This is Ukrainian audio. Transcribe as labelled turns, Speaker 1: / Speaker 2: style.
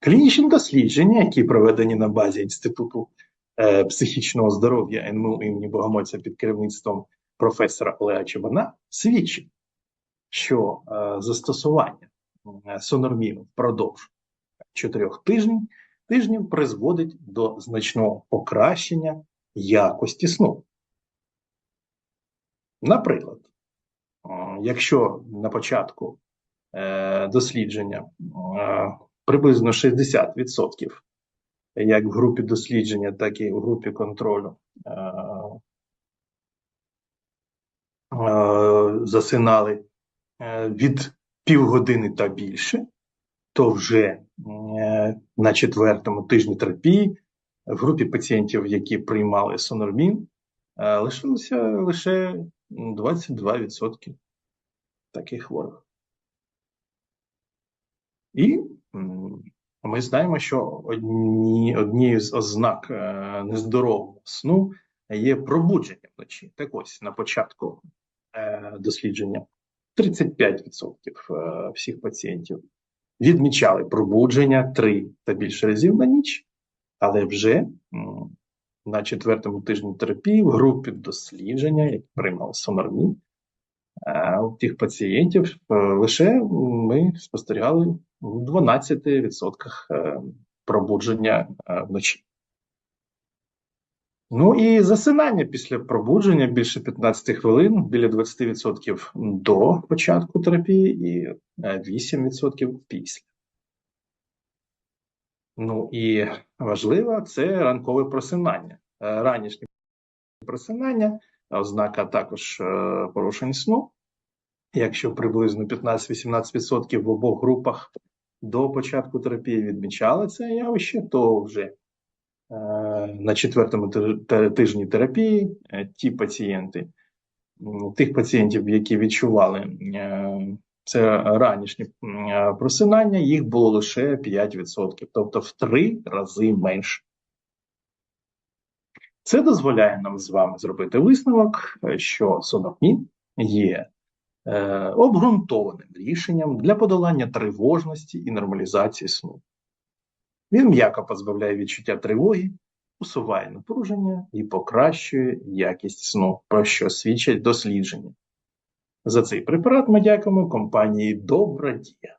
Speaker 1: Клінічні дослідження, які проведені на базі Інституту е, психічного здоров'я НМУ імені Богомольця під керівництвом професора Олега Чебана, свідчить, що е, застосування е, сонорміну впродовж чотирьох тижнів, тижнів призводить до значного покращення якості сну. Наприклад, е, якщо на початку е, дослідження е, приблизно 60%, як в групі дослідження, так і в групі контролю, е, е, засинали е, від півгодини та більше, то вже на четвертому тижні терапії в групі пацієнтів, які приймали сонормін, лишилося лише 22% таких хворих. І ми знаємо, що одні, однією з ознак е, нездорового сну є пробудження вночі. Так ось на початку е, дослідження 35% е, всіх пацієнтів відмічали пробудження 3 та більше разів на ніч, але вже на четвертому тижні терапії в групі дослідження, які приймали сонормін, е, у тих пацієнтів е, лише ми спостерігали в 12% е, пробудження е, вночі. Ну і засинання після пробудження більше 15 хвилин, біля 20% до початку терапії і е, 8% після. Ну і важливо це ранкове просинання. Ранішнє просинання, ознака також е, порушень сну. Якщо приблизно 15-18% в обох групах до початку терапії відмічали це явище, то вже е, на четвертому тижні терапії е, ті пацієнти, тих пацієнтів, які відчували це ранішнє просинання, їх було лише 5%, тобто в три рази менше. Це дозволяє нам з вами зробити висновок, е, що сонопнін є е, обґрунтованим рішенням для подолання тривожності і нормалізації сну. Він м'яко позбавляє відчуття тривоги, усуває напруження і покращує якість сну, про що свідчать дослідження. За цей препарат ми дякуємо компанії Добра Дія.